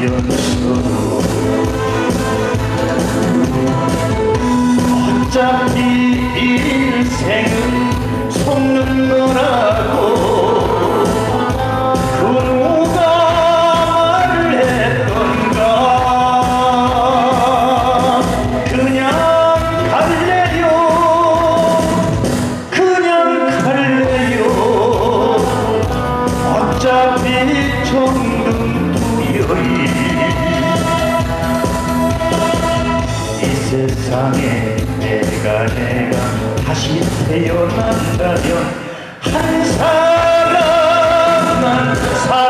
You. 내가 내가 다시 태어난다면 한 사람만 사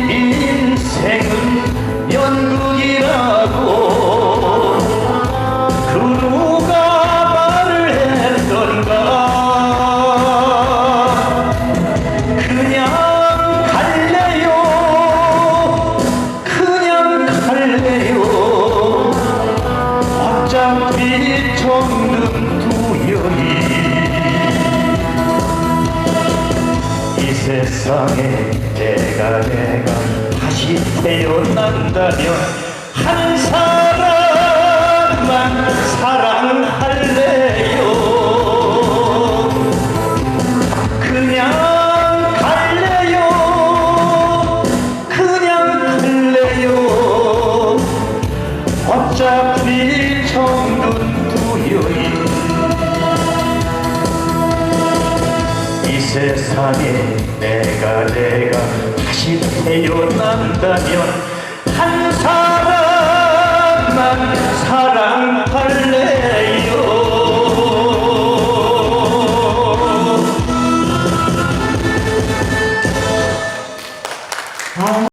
인생은 연극이라고 그 누가 말을 했던가. 그냥 갈래요. 그냥 갈래요. 어차피 정든 두여이 세상에 내가 내가 다시 태어난다면 한 사람 세상에 내가 내가 다시 태어난다면 한 사람만 사랑